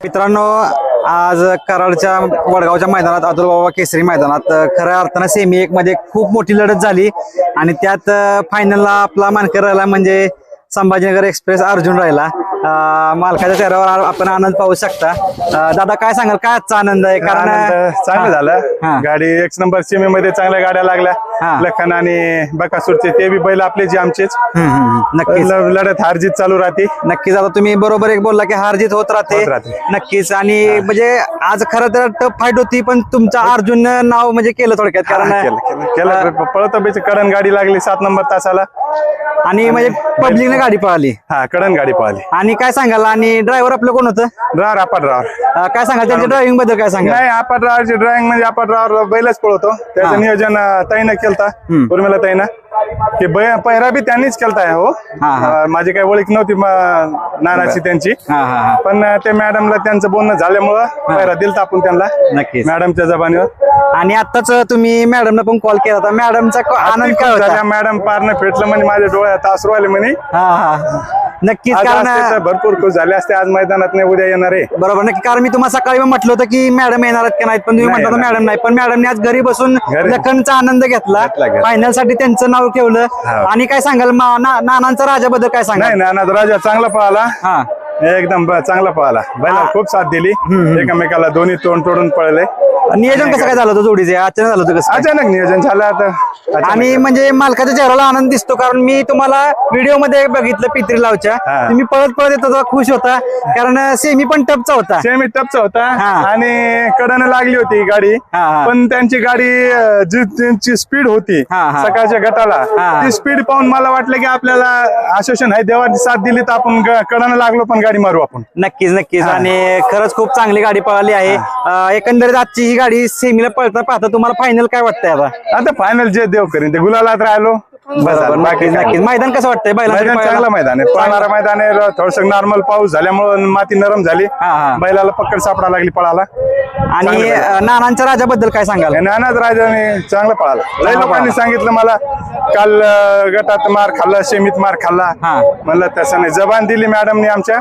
मित्रांनो आज कराडच्या वडगावच्या मैदानात अतुल बाबा केसरी मैदानात खऱ्या अर्थानं सेमी एक मध्ये खूप मोठी लढत झाली आणि त्यात फायनलला आपला मानकर राहिला म्हणजे संभाजीनगर एक्सप्रेस अर्जुन राहिला. मालकाच्या चेहऱ्यावर आपण आनंद पाहू शकता. दादा काय सांगाल? काय आजचा आनंद आहे? कारण चांगलं. झालं. गाडी एक नंबर सीमे मध्ये चांगल्या गाड्या. लागल्या. लखन आणि बकासूरचे ते बी बैल आपले जे आमचेच. नक्कीच. लढत हारजीत चालू राहते. नक्कीच. आता तुम्ही बरोबर एक बोलला की हार जीत होत राहते. होत राहते. नक्कीच. आणि म्हणजे आज खरं तर टफ फाईट होती पण तुमचा अर्जुन नाव म्हणजे केलं थोडक्यात. कारण केलं पळत कडन गाडी लागली सात नंबर तासाला. आणि म्हणजे पब्लिकने गाडी पळाली. हा कडन गाडी पळाली. आणि काय सांगाल? आणि ड्रायव्हर आपलं कोण होतं? ड्रावर आपण ड्रावर. अं, काय सांगाल? त्यांच्या ड्रायव्हिंगबद्दल काय सांगाल? नाही आपण ड्रावरची ड्रायव्हिंग म्हणजे आपण ड्रावर बैलच पळवतो. त्याचं नियोजन अं, ताईनं केलता. उर्मिला ताईनं. की बै- पहिरा बी त्यांनीच केलता हो? हा, हा. अं, माझी काही ओळख नव्हती म- नानाची त्यांची. हा हा हा. पण ते मॅडमला त्यांचं बोलणं झाल्यामुळं पहिरा दिलता आपण त्यांना नक्कीच. मॅडमच्या जबानीवर. आणि आताच तुम्ही मॅडमला पण कॉल केला होता. मॅडमचा आनंद काय होता? मॅडम पारनं फेटलं म्हणजे माझ्या डोळ्यात आसरू आले म्हणे. हा हा. नक्कीच आज कारण असते तर भरपूर खुश झाले असते आज मैदानात नाही उद्या येणार आहे बरोबर नक्की कारण मी तुम्हाला सकाळी पण म्हटलं होतं की मॅडम येणार आहेत का नाहीत पण तुम्ही नाही येणार. मॅडम नाही पण मॅडमने आज घरी बसून घरी. लखनचा आनंद घेतला घेतला, घेतला. फायनलसाठी त्यांचं नाव ठेवलं हो. आणि काय सांगाल मा- ना- नानांचा राजाबद्दल काय सांगाल नाही नानाद राजा चांगला पळाला हा एकदम चांगला पळाला बैला. खूप साथ दिली एकामेकाला दोन्ही तोंड तोडून पळले नियोजन कसं काय झालं होतं जोडीचे अचानक झालं होतं कसं? अचानक नियोजन झालं आता. आणि म्हणजे मालकाच्या चेहऱ्याला आनंद दिसतो कारण मी तुम्हाला व्हिडिओमध्ये बघितलं पित्री लावच्या. तुम्ही पळत पळत येत खुश होता कारण सेमी पण टपचा होता सेमी टपचा होता. आणि कडनं लागली होती गाडी. पण त्यांची गाडी जी त्यांची स्पीड होती. सकाळच्या गटाला. ती स्पीड पाहून मला वाटलं की आपल्याला आश्वासन आहे देवाची साथ दिली तर आपण कडनं लागलो पण गाडी मारू आपण. नक्कीच नक्कीच. आणि खरंच खूप चांगली गाडी पळाली आहे. अं, एकंदरीत आजची ही गाडी सेमीला पळता पाहता तुम्हाला फायनल काय वाटतंय आता? आता फायनल जे देव करीन ते गुलालात राहिलो. बस बरोबर. बाकी नक्कीच काय. नक्कीच. मैदान कसं वाटतंय बैलांसाठी मैदान पळायला? चांगलं मैदान आहे. पळणारा मैदान आहे. थोडस नॉर्मल पाऊस झाल्यामुळे माती नरम झाली. हा, हा. बैलाला पकड सापडा लागली पळाला. आणि. अं, नानांच्या राजाबद्दल काय सांगाल? नानाच राजाने चांगला पळाला. लय लोकांनी. सांगितलं मला काल अं, गटात मार खाल्ला सेमीत मार खाल्ला. हा. म्हणलं तसं नाही. जबान दिली मॅडमने आमच्या.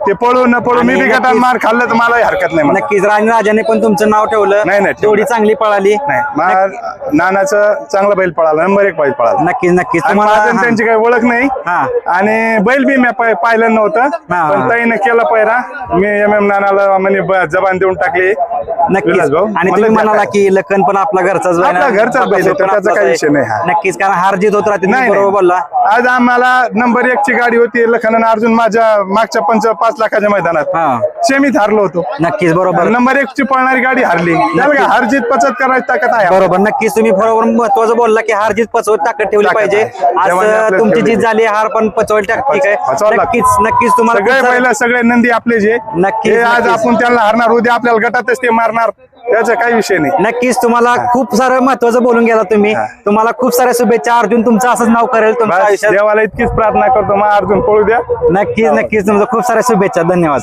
ते पळू न पळू मी आणि बी नक्कीच- मार खाल्लं तर मला हरकत नाही. नक्कीच आणि राजाने पण तुमचं नाव ठेवलं नाही, नाही, ठेवलं. जोडी चांगली पळाली नाही मा- नानाचं चांगलं बैल पळाला नंबर एक बैल पळाला नक्कीच नक्कीच आणि तुम्हाला माझं आणि त्यांची काही ओळख नाही हा. आणि बैल बी मी पाय- पाहिलं नव्हतं हा. पण ताईनं केलं पहिरा मी एम एम नानाला म्हणे ब- जबान देऊन टाकली नक्कीच भाऊ, आणि तुम्ही द्या म्हणाला काय. की लखन पण आपला घरचाच बैल आपला आहे. घरचाच बैल आहे, बकासूर पण त्याचा आपलाच काही आहे. विषय नाही, हा. नक्कीच कारण हार जीत होत राहते तुम्ही बरोबर बोलला. आज आम्हाला नंबर एक ची गाडी होती लखन आणि अर्जुन माझ्या मागच्या पंच पाच लाखाच्या मैदानात. हा. सेमीत हारलो होतो. नक्कीच बरोबर. नंबर एक ची पळणारी गाडी हारली. काय हार जीत पचत करायची ताकद आहे. बरोबर नक्कीच. तुम्ही बरोबर महत्वाचं बोलला की हार जीत पचवत ताकद ठेवली ताकद पाहिजे. आहे. आज तुमची ठेवली. जीत झाली हार पण पचवायला टाक- ठीक आहे. पचवावं लागतं. नक्कीच नक्कीच तुम्हाला सगळे खूप सारं- पहिलं सगळे नंदी आपले जे. नक्कीच, हे आज नक्कीच. आपण त्यांना हारणार. उद्या आपल्याला गटातच ते मारणार. त्याचा काही विषय नाही. नक्कीच तुम्हाला खूप सारं महत्वाचं बोलून गेला तुम्ही. तुम्हाला खूप साऱ्या शुभेच्छा. अर्जुन तुमचं असंच नाव करेल तुमच्या बस आयुष्यात. देवाला इतकीच प्रार्थना करतो. मग अर्जुन पळू द्या. नक्कीच नक्कीच. तुमचं खूप साऱ्या शुभेच्छा. धन्यवाद.